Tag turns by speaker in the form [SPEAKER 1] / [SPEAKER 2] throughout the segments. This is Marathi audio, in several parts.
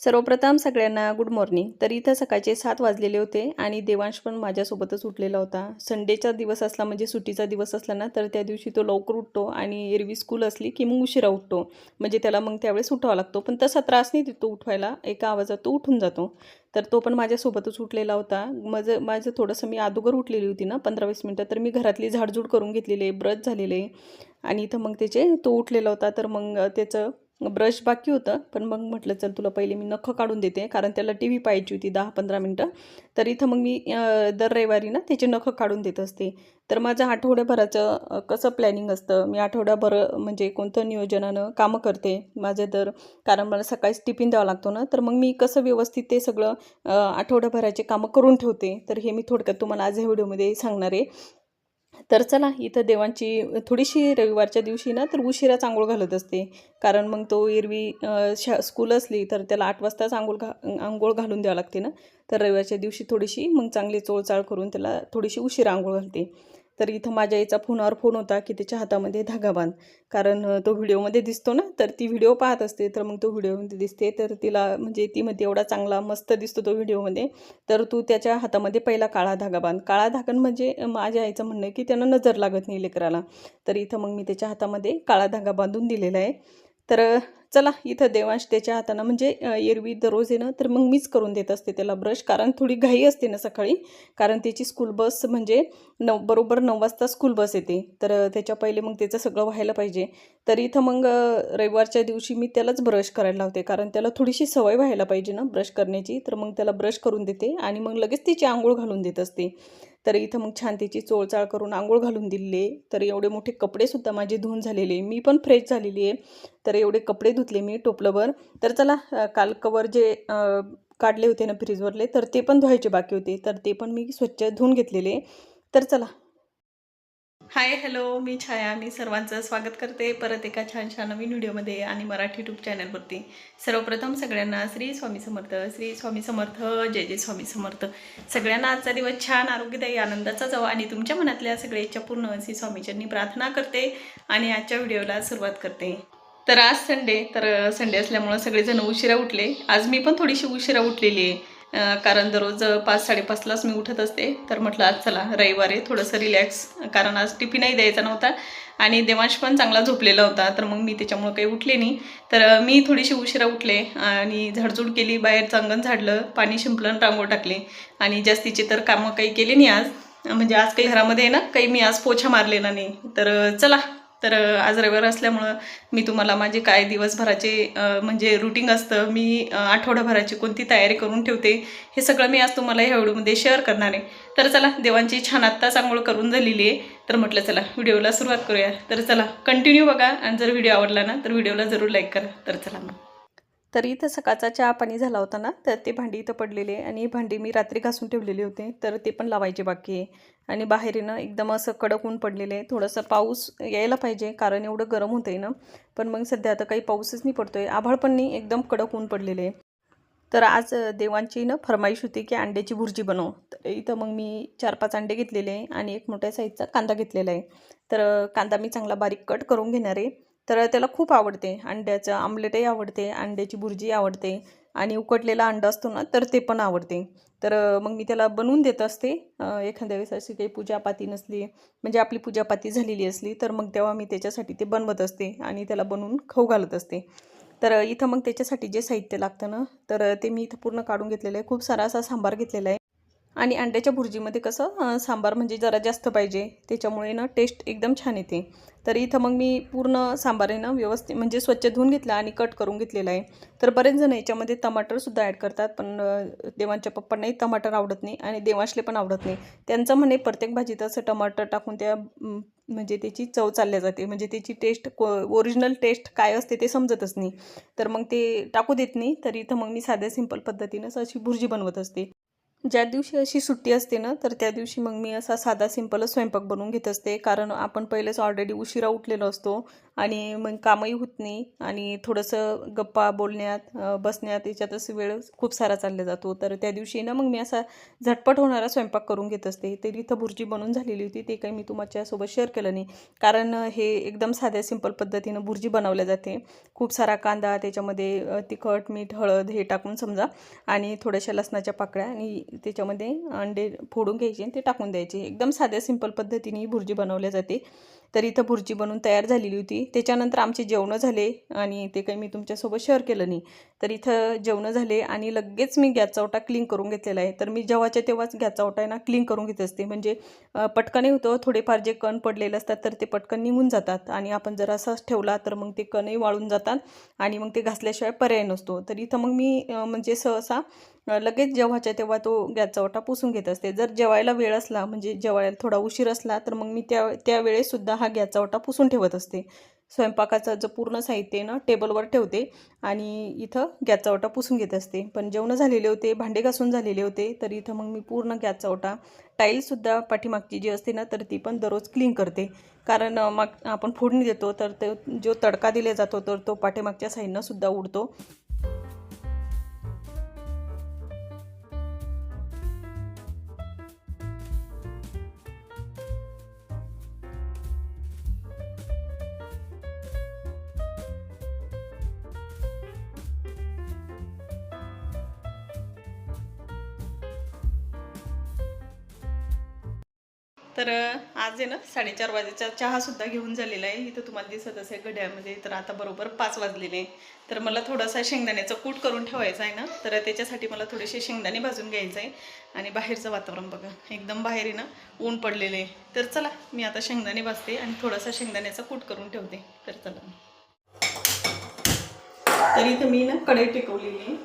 [SPEAKER 1] सर्वप्रथम सगळ्यांना गुड मॉर्निंग तर इथं सकाळचे सात वाजलेले होते आणि देवांश पण माझ्यासोबतच उठलेला होता. संडेचा दिवस असला म्हणजे सुट्टीचा दिवस असला ना तर त्या दिवशी तो लवकर उठतो आणि एरवी स्कूल असली की मग उशिरा उठतो. म्हणजे त्याला मग त्यावेळेस उठावा लागतो. पण तसा त्रास नाही देतो उठवायला. एका आवाजात तो उठून जातो. तर तो पण माझ्यासोबतच उठलेला होता. माझं माझं थोडंसं मी अगोदर उठलेली होती ना पंधरा वीस मिनटं तर मी घरातली झाडझूड करून घेतलेली आहे ब्रश झालेले. आणि इथं मग त्याचे तो उठलेला होता. तर मग त्याचं ब्रश बाकी होतं. पण मग म्हटलं चल तुला पहिले मी नखं काढून देते कारण त्याला टी व्ही पाहायची होती दहा पंधरा मिनटं. तर इथं मग मी दर रविवारी ना त्याचे नखं काढून देत असते. तर माझं आठवड्याभराचं कसं प्लॅनिंग असतं? मी आठवड्याभर म्हणजे कोणतं नियोजनानं कामं करते माझं तर कारण मला सकाळीच टिफिन द्यावा लागतो ना. तर मग मी कसं व्यवस्थित ते सगळं आठवड्याभराचे कामं करून ठेवते? तर हे मी थोडक्यात तुम्हाला आज ह्या व्हिडिओमध्ये सांगणार आहे. तर चला इथं देवांची थोडीशी रविवारच्या दिवशी ना तर उशिराच आंघोळ घालत असते. कारण मग तो एरवी शा स्कूल असली तर त्याला आठ वाजताच आंघोळ घा आंघोळ घालून द्यावं लागते ना. तर रविवारच्या दिवशी थोडीशी मग चांगली चोळचाळ करून त्याला थोडीशी उशिरा आंघोळ घालते. तर इथं माझ्या आईचा फोनवर फोन होता की त्याच्या हातामध्ये धागा बांध. कारण तो व्हिडिओमध्ये दिसतो ना तर ती व्हिडिओ पाहत असते. तर मग तो व्हिडिओमध्ये दिसते. तर तिला म्हणजे ती मध्ये एवढा चांगला मस्त दिसतो तो व्हिडिओमध्ये. तर तू त्याच्या हातामध्ये पहिला काळा धागा बांध. काळा धागण म्हणजे माझ्या आईचं म्हणणं की त्यांना नजर लागत नाही लेकराला. तर इथं मग मी त्याच्या हातामध्ये काळा धागा बांधून दिलेला आहे. तर चला इथं देवांश त्याच्या हातानं म्हणजे एरवी दररोज आहे ना तर मग मीच करून देत असते त्याला ब्रश कारण थोडी घाई असते ना सकाळी कारण त्याची स्कूल बस म्हणजे नऊ बरोबर नऊ वाजता स्कूल बस येते. तर त्याच्या पहिले मग त्याचं सगळं व्हायला पाहिजे. तर इथं मग रविवारच्या दिवशी मी त्यालाच ब्रश करायला लावते कारण त्याला थोडीशी सवय व्हायला पाहिजे ना ब्रश करण्याची. तर मग त्याला ब्रश करून देते आणि मग लगेच तिची आंघोळ घालून देत असते. तर इथं मग छान त्याची चोळचाळ करून आंघोळ घालून दिले तर एवढे मोठे कपडेसुद्धा माझे धुवून झालेले. मी पण फ्रेश झालेली आहे. तर एवढे कपडे धुतले मी टोपलंवर तर चला काल कवर जे काढले होते ना फ्रीजवरले तर ते पण धुवायचे बाकी होते. तर ते पण मी स्वच्छ धुवून घेतलेले. तर चला हाय हॅलो मी छाया. मी सर्वांचं स्वागत करते. परत एका छान छान नवीन व्हिडिओमध्ये आणि मराठी यूट्यूब चॅनलवरती सर्वप्रथम सगळ्यांना श्री स्वामी समर्थ श्री स्वामी समर्थ जय जय स्वामी समर्थ. सगळ्यांना आजचा दिवस छान आरोग्यदायी आनंदाचा जावा आणि तुमच्या मनातल्या सगळ्या इच्छा पूर्ण श्री स्वामीच्यांनी प्रार्थना करते आणि आजच्या व्हिडिओला सुरुवात करते. तर आज संडे. तर संडे असल्यामुळं सगळेजण उशिरा उठले. आज मी पण थोडीशी उशिरा उठलेली आहे. कारण दररोज पाच साडेपाचलाच मी उठत असते. तर म्हटलं आज चला रविवार आहे थोडंसं रिलॅक्स कारण आज टिफिनही द्यायचा नव्हता आणि देवांश पण चांगला झोपलेला होता. तर मग मी त्याच्यामुळं काही उठले नाही. तर मी थोडीशी उशिरा उठले आणि झाडझूड केली बाहेरचं अंगण झाडलं पाणी शिंपलं आणि रांगोळ टाकले. आणि जास्तीचे तर कामं काही केले नाही आज. म्हणजे आज काही घरामध्ये आहे ना काही मी आज पोछा मारलेला नाही. तर चला तर आज रविवार असल्यामुळं मी तुम्हाला माझे काय दिवसभराचे म्हणजे रुटीन असतं मी आठवडाभराची कोणती तयारी करून ठेवते हे सगळं मी आज तुम्हाला ह्या व्हिडिओमध्ये शेअर करणार आहे. तर चला देवांची छान आत्ताच आंघोळ करून झालेली आहे. तर म्हटलं चला व्हिडिओला सुरुवात करूया. तर चला कंटिन्यू बघा. आणि जर व्हिडिओ आवडला ना तर व्हिडिओला जरूर लाईक करा. तर चला मग. तर इथं सकाळचा चहा पाणी झाला होता ना तर ते भांडी इथं पडलेले आणि भांडी मी रात्री घासून ठेवलेले होते तर ते पण लावायचे बाकी आहे. आणि बाहेरनं एकदम असं कडक ऊन पडलेलं आहे. थोडंसं पाऊस यायला पाहिजे कारण एवढं गरम होतं आहे ना. पण मग सध्या आता काही पाऊसच नाही पडतो आहे आभाळ पण नाही एकदम कडक ऊन पडलेले आहे. तर आज देवांची ना फरमाईश होती की अंड्याची भुर्जी बनव. तर इथं मग मी चार पाच अंडे घेतलेले आहे आणि एक मोठ्या साईजचा कांदा घेतलेला आहे. तर कांदा मी चांगला बारीक कट करून घेणार आहे. तर त्याला खूप आवडते. अंड्याचं आमलेटही आवडते अंड्याची भुर्जी आवडते आणि उकडलेला अंडा असतो ना तर ते पण आवडते. तर मग मी त्याला बनवून देत असते. एखाद्या वेळेस अशी काही पूजापाती नसली म्हणजे आपली पूजापाती झालेली असली तर मग तेव्हा मी त्याच्यासाठी ते बनवत असते आणि त्याला बनवून खाऊ घालत असते. तर इथं मग त्याच्यासाठी जे साहित्य लागतं ना तर ते मी इथं पूर्ण काढून घेतलेलं आहे. खूप सारा असा सांबार घेतलेला आहे. आणि अंड्याच्या भुर्जीमध्ये कसं सांबार म्हणजे जरा जास्त पाहिजे. त्याच्यामुळे ना टेस्ट एकदम छान येते. तर इथं मग मी पूर्ण सांबार आहे ना व्यवस्थित म्हणजे स्वच्छ धुवून घेतला आणि कट करून घेतलेला आहे. तर बरेच जण याच्यामध्ये टमाटरसुद्धा ॲड करतात पण देवांच्या पप्पांनाही टमाटर आवडत नाही आणि देवांशले पण आवडत नाही. त्यांचं म्हणे प्रत्येक भाजीत असं टमाटर टाकून त्या म्हणजे त्याची चव चालल्या जाते. म्हणजे त्याची टेस्ट ओरिजिनल टेस्ट काय असते ते समजतच नाही. तर मग ते टाकू देत नाही. तर इथं मग मी साध्या सिंपल पद्धतीनंच अशी भुर्जी बनवत असते. ज्या दिवशी अशी सुट्टी असते ना तर त्या दिवशी मग मी असा साधा सिंपलच स्वयंपाक बनवून घेत असते. कारण आपण पहिलेच ऑलरेडी उशिरा उठलेलो असतो आणि मग कामही होत नाही आणि थोडंसं गप्पा बोलण्यात बसण्यात याच्यातच वेळ खूप सारा चालला जातो. तर त्या दिवशी ना मग मी असा झटपट होणारा स्वयंपाक करून घेत असते. तर इथं भुर्जी बनवून झालेली होती. ते काही मी तुमच्यासोबत शेअर केलं नाही. कारण हे एकदम साध्या सिंपल पद्धतीनं भुर्जी बनवल्या जाते. खूप सारा कांदा त्याच्यामध्ये तिखट मीठ हळद हे टाकून समजा आणि थोड्याशा लसणाच्या पाकळ्या आणि त्याच्यामध्ये अंडे फोडून घ्यायचे आणि ते टाकून द्यायचे. एकदम साध्या सिंपल पद्धतीने ही भुर्जी बनवल्या जाते. तर इथं भुर्जी बनवून तयार झालेली होती. त्याच्यानंतर आमचे जेवणं झाले आणि ते काही मी तुमच्यासोबत शेअर केलं नाही. तर इथं जेवणं झाले आणि लगेच मी गॅसचा ओटा क्लीन करून घेतलेला आहे. तर मी जेव्हाच्या तेव्हाच गॅसचा ओटा आहे ना क्लीन करून घेत असते. म्हणजे पटकनही होतं थोडेफार जे कण पडलेले असतात तर ते पटकन निघून जातात. आणि आपण जर असाच ठेवला तर मग ते कणही वाळून जातात आणि मग ते घासल्याशिवाय पर्याय नसतो. तर इथं मग मी म्हणजे सहसा लगेच जेव्हाच्या तेव्हा तो गॅसचा ओटा पुसून घेत असते. जर जेवायला वेळ असला म्हणजे जेवायला थोडा उशीर असला तर मग मी त्या त्यावेळेससुद्धा हा गॅसचा ओटा पुसून ठेवत असते. स्वयंपाकाचं जो पूर्ण साहित्य आहे ना टेबलवर ठेवते आणि इथं गॅसचा ओटा पुसून घेत असते. पण जेवणं झालेले होते भांडे घासून झालेले होते तर इथं मग मी पूर्ण गॅसचा ओटा टाईलसुद्धा पाठीमागची जी असते ना तर ती पण दररोज क्लीन करते. कारण माग मग आपण फोडणी देतो तर तो जो तडका दिला जातो तर तो पाठीमागच्या साईडनं सुद्धा उडतो. तर आज आहे ना साडेचार वाजेचा चहासुद्धा घेऊन झालेला आहे. इथं तुम्हाला दिसत असेल घड्यामध्ये तर आता बरोबर पाच वाजलेले आहे. तर मला थोडासा शेंगदाण्याचं कूट करून ठेवायचा आहे ना तर त्याच्यासाठी मला थोडेसे शेंगदाणे भाजून घ्यायचं आहे. आणि बाहेरचं वातावरण बघा एकदम बाहेर आहे ना ऊन पडलेले आहे. तर चला मी आता शेंगदाणे भाजते आणि थोडासा शेंगदाण्याचा कूट करून ठेवते. तर चला. तर इथं मी ना कढई टेकवलेली आहे.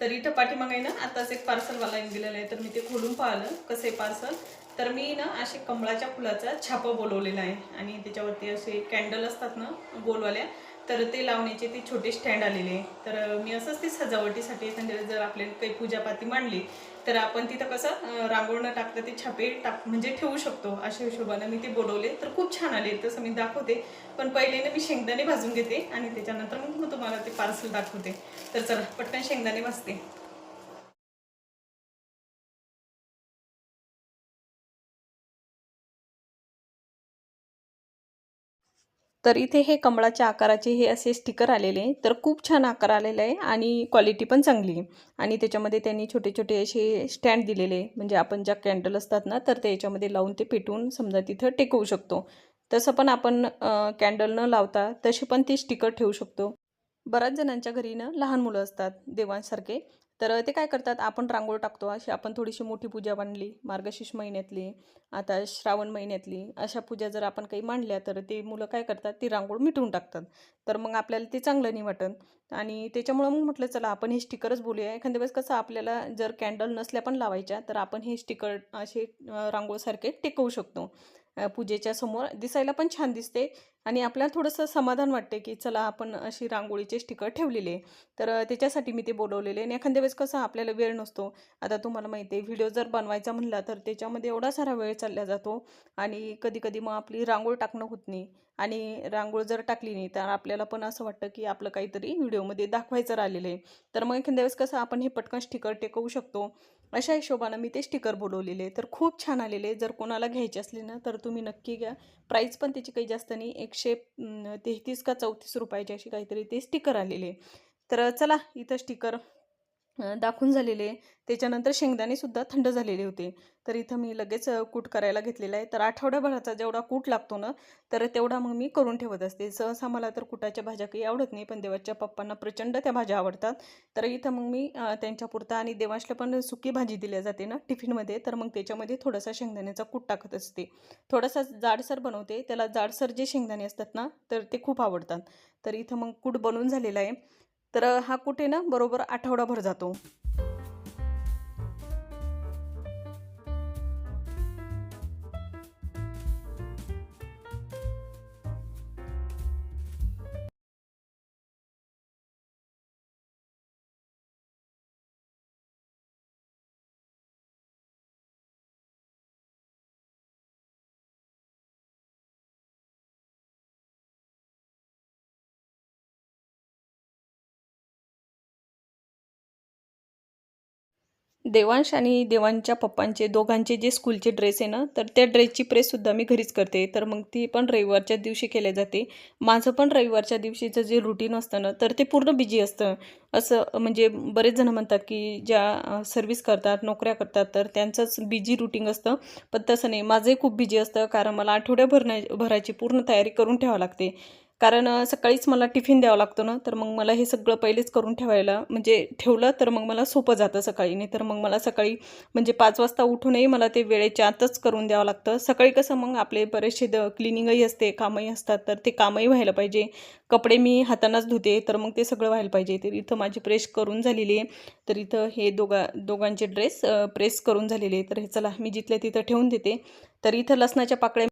[SPEAKER 1] तर इथं पाठीमागे आहे ना आताच एक पार्सलवाला येऊन दिलेलं आहे तर मी ते खोलून पाहिलं कसं आहे पार्सल. तर मी ना असे कमळाच्या फुलाचा छापा बोलवलेला आहे आणि त्याच्यावरती असे कॅन्डल असतात ना गोलवाल्या तर ते लावण्याचे ते छोटे स्टँड आलेले आहे. तर मी असंच ते सजावटीसाठी एखाद्या जर आपल्याला काही पूजापाती मांडली तर आपण तिथं कसं अं, रांगोळ न टाकता ते छापे टाक म्हणजे ठेवू शकतो अशा हिशोबानं मी ते बोलवले. तर खूप छान आले तसं मी दाखवते. पण पहिले ना मी शेंगदाणे भाजून घेते आणि त्याच्यानंतर मग मग तुम्हाला ते पार्सल दाखवते. तर चला पटकन शेंगदाणे भाजते. तर इथे हे कमळाच्या आकाराचे हे असे स्टिकर आलेले आहे तर खूप छान आकार आलेला आहे आणि क्वालिटी पण चांगली आहे. आणि त्याच्यामध्ये त्यांनी छोटे छोटे असे स्टँड दिलेले आहे म्हणजे आपण ज्या कॅन्डल असतात ना तर ते याच्यामध्ये लावून ते पेटवून समजा तिथं टेकवू शकतो. तसं पण आपण कॅन्डल न लावता तसे पण ते स्टिकर ठेवू शकतो. बऱ्याच जणांच्या घरी ना लहान मुलं असतात देवांसारखे. तर ते काय करतात आपण रांगोळ टाकतो अशी आपण थोडीशी मोठी पूजा मांडली मार्गशीर्ष महिन्यातली आता श्रावण महिन्यातली अशा पूजा जर आपण काही मांडल्या तर ते मुलं काय करतात ती रांगोळ मिटवून टाकतात. तर मग आपल्याला ते चांगलं नाही वाटत. आणि त्याच्यामुळं मग म्हटलं चला आपण हे स्टिकरच बोलूया. एखाद्या वेळेस कसं आपल्याला जर कॅन्डल नसल्या पण लावायच्या तर आपण हे स्टिकर असे रांगोळसारखे टेकवू शकतो. पूजेच्या समोर दिसायला पण छान दिसते आणि आपल्याला थोडंसं समाधान वाटते की चला आपण अशी रांगोळीचे स्टिकर ठेवलेले तर त्याच्यासाठी मी ते बोलवलेले आणि एखाद्या वेळेस कसं आपल्याला वेळ नसतो. आता तुम्हाला माहिती आहे व्हिडिओ जर बनवायचा म्हणला तर त्याच्यामध्ये एवढा सारा वेळ चालला जातो आणि कधी कधी मग आपली रांगोळ टाकणं होत नाही आणि रांगोळ जर टाकली नाही तर आपल्याला पण असं वाटतं की आपलं काहीतरी व्हिडिओमध्ये दाखवायचं राहिलेलं आहे. तर मग एखाद्या वेळेस कसं आपण हे पटकन स्टिकर टेकवू शकतो अशा हिशोबानं मी ते स्टिकर बोलवलेले तर खूप छान आलेले जर कोणाला घ्यायचे असले ना तर तुम्ही नक्की घ्या. प्राईस पण त्याची काही जास्त नाही. एकशे तेहतीस का चौतीस रुपयाची अशी काहीतरी ते स्टिकर आलेले तर चला इथं स्टिकर दाखवून झालेले. त्याच्यानंतर शेंगदाणेसुद्धा थंड झालेले होते. तर इथं मी लगेच कूट करायला घेतलेला आहे. तर आठवड्याभराचा जेवढा कूट लागतो ना तर तेवढा मग मी करून ठेवत असते. सहसा मला तर कुटाच्या भाज्या काही आवडत नाही पण देवाच्या पप्पांना प्रचंड त्या भाज्या आवडतात. तर इथं मग मी त्यांच्यापुरता आणि देवाशला पण सुकी भाजी दिल्या जाते ना टिफिनमध्ये. तर मग त्याच्यामध्ये थोडासा शेंगदाण्याचा कूट टाकत असते. थोडासा जाडसर बनवते. त्याला जाडसर जे शेंगदाणे असतात ना तर ते खूप आवडतात. तर इथं मग कूट बनवून झालेला आहे. तर हा कुठे ना बरोबर आठवडाभर जातो देवांश आणि देवांच्या पप्पांचे दोघांचे जे स्कूलचे ड्रेस आहे ना तर त्या ड्रेसची प्रेससुद्धा मी घरीच करते. तर मग ती पण रविवारच्या दिवशी केल्या जाते. माझं पण रविवारच्या दिवशीचं जे रुटीन असतं ना तर ते पूर्ण बिजी असतं. असं म्हणजे बरेच जण म्हणतात की ज्या सर्व्हिस करतात नोकऱ्या करतात तर त्यांचंच बिजी रुटीन असतं. पण तसं नाही. माझंही खूप बिजी असतं कारण मला आठवड्याभर भरायची पूर्ण तयारी करून ठेवावं लागते. कारण सकाळीच मला टिफिन द्यावा लागतो ना तर मग मला हे सगळं पहिलेच करून ठेवायला म्हणजे ठेवलं तर मग मला सोपं जातं सकाळी. नाही तर मग मला सकाळी म्हणजे पाच वाजता उठूनही मला ते वेळेच्या आतच करून द्यावं लागतं. सकाळी कसं मग आपले बरेचसे द क्लिनिंगही असते कामही असतात तर ते कामही व्हायला पाहिजे. कपडे मी हातानाच धुते तर मग ते सगळं व्हायला पाहिजे. तर इथं माझी प्रेस करून झालेली आहे. तर इथं हे दोघा दोघांचे ड्रेस प्रेस करून झालेले आहे तर हे चला मी जिथल्या तिथं ठेवून देते. तर इथं लसणाच्या पाकळ्या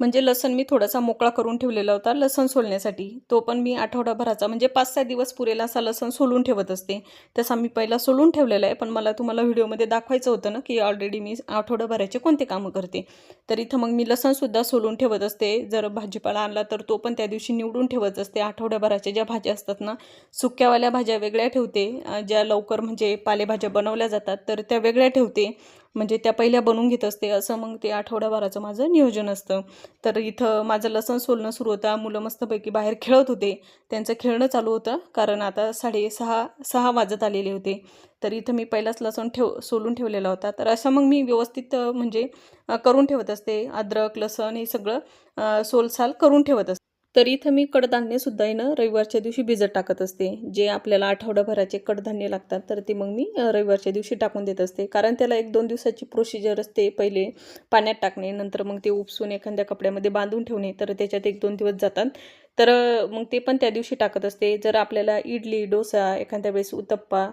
[SPEAKER 1] म्हणजे लसण मी थोडासा मोकळा करून ठेवलेला होता लसण सोलण्यासाठी. तो पण मी आठवडाभराचा म्हणजे पाच सहा दिवस पुरेला असा लसण सोलून ठेवत असते. तसा मी पहिला सोलून ठेवलेला आहे पण मला तुम्हाला व्हिडिओमध्ये दाखवायचं होतं ना की ऑलरेडी मी आठवडाभराचे कोणते कामं करते. तर इथं मग मी लसणसुद्धा सोलून ठेवत असते. जर भाजीपाला आणला तर तो पण त्या दिवशी निवडून ठेवत असते. आठवड्याभराच्या ज्या भाज्या असतात ना सुक्यावाल्या भाज्या वेगळ्या ठेवते. ज्या लवकर म्हणजे पालेभाज्या बनवल्या जातात तर त्या वेगळ्या ठेवते. म्हणजे त्या पहिल्या बनवून घेत असते. असं मग ते आठवड्याभराचं माझं नियोजन असतं. तर इथं माझं लसण सोलणं सुरू होतं. मुलं मस्तपैकी बाहेर खेळत होते. त्यांचं खेळणं चालू होतं. कारण आता साडेसहा सहा वाजत आलेले होते. तर इथं मी पहिलाच लसण ठेव सोलून ठेवलेला होता. तर असं मग मी व्यवस्थित म्हणजे करून ठेवत असते. अद्रक लसण हे सगळं सोलसाल करून ठेवत असते. तर इथं मी कडधान्यसुद्धा येणं रविवारच्या दिवशी भिजत टाकत असते. जे आपल्याला आठवडाभराचे कडधान्य लागतात तर ते मग मी रविवारच्या दिवशी टाकून देत असते. कारण त्याला एक दोन दिवसाची प्रोसिजर असते पहिले पाण्यात टाकणे नंतर मग ते उपसून एखाद्या कपड्यामध्ये बांधून ठेवणे तर त्याच्यात एक दोन दिवस जातात. तर मग ते पण त्या दिवशी टाकत असते. जर आपल्याला इडली डोसा एखाद्या वेळेस उत्तप्पा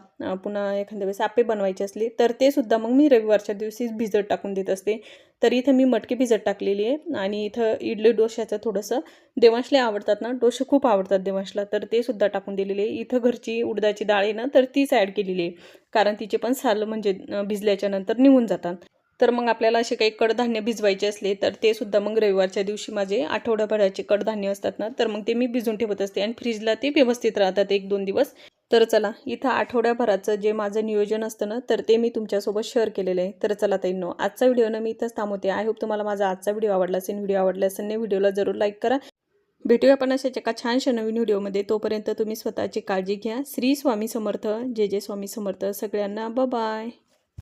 [SPEAKER 1] पुन्हा एखाद्या वेळेस आपे बनवायचे असले तर ते सुद्धा मग मी रविवारच्या दिवशीच भिजत टाकून देत असते. तर इथं मी मटकी भिजत टाकलेली आहे आणि इथं इडली डोश्याचं थोडंसं देवांशले आवडतात ना डोसे खूप आवडतात देवांशला तर ते सुद्धा टाकून दिलेले आहे. इथं घरची उडदाची डाळ आहे ना तर तीच ॲड केलेली आहे. कारण तिचे पण साल म्हणजे भिजल्याच्या नंतर निघून जातात. तर मग आपल्याला असे काही कडधान्य भिजवायचे असले तर ते सुद्धा मग रविवारच्या दिवशी माझे आठवड्याभराचे कडधान्य असतात ना तर मग ते मी भिजून ठेवत असते आणि फ्रीजला ते व्यवस्थित राहतात एक दोन दिवस. तर चला इथं आठवड्याभराचं जे माझं नियोजन असतं ना तर ते मी तुमच्यासोबत शेअर केलेलं आहे. तर चला नो आजचा व्हिडिओ ना मी इथंच थांबवते. आय होप तुम्हाला माझा आजचा व्हिडिओ आवडला असेल व्हिडिओ आवडला असेल नाही व्हिडिओला जरूर लाईक करा. भेटूया आपण अशाच एका छानशा नवीन व्हिडिओमध्ये तोपर्यंत तुम्ही स्वतःची काळजी घ्या. श्री स्वामी समर्थ. जे जे स्वामी समर्थ. सगळ्यांना ब बाय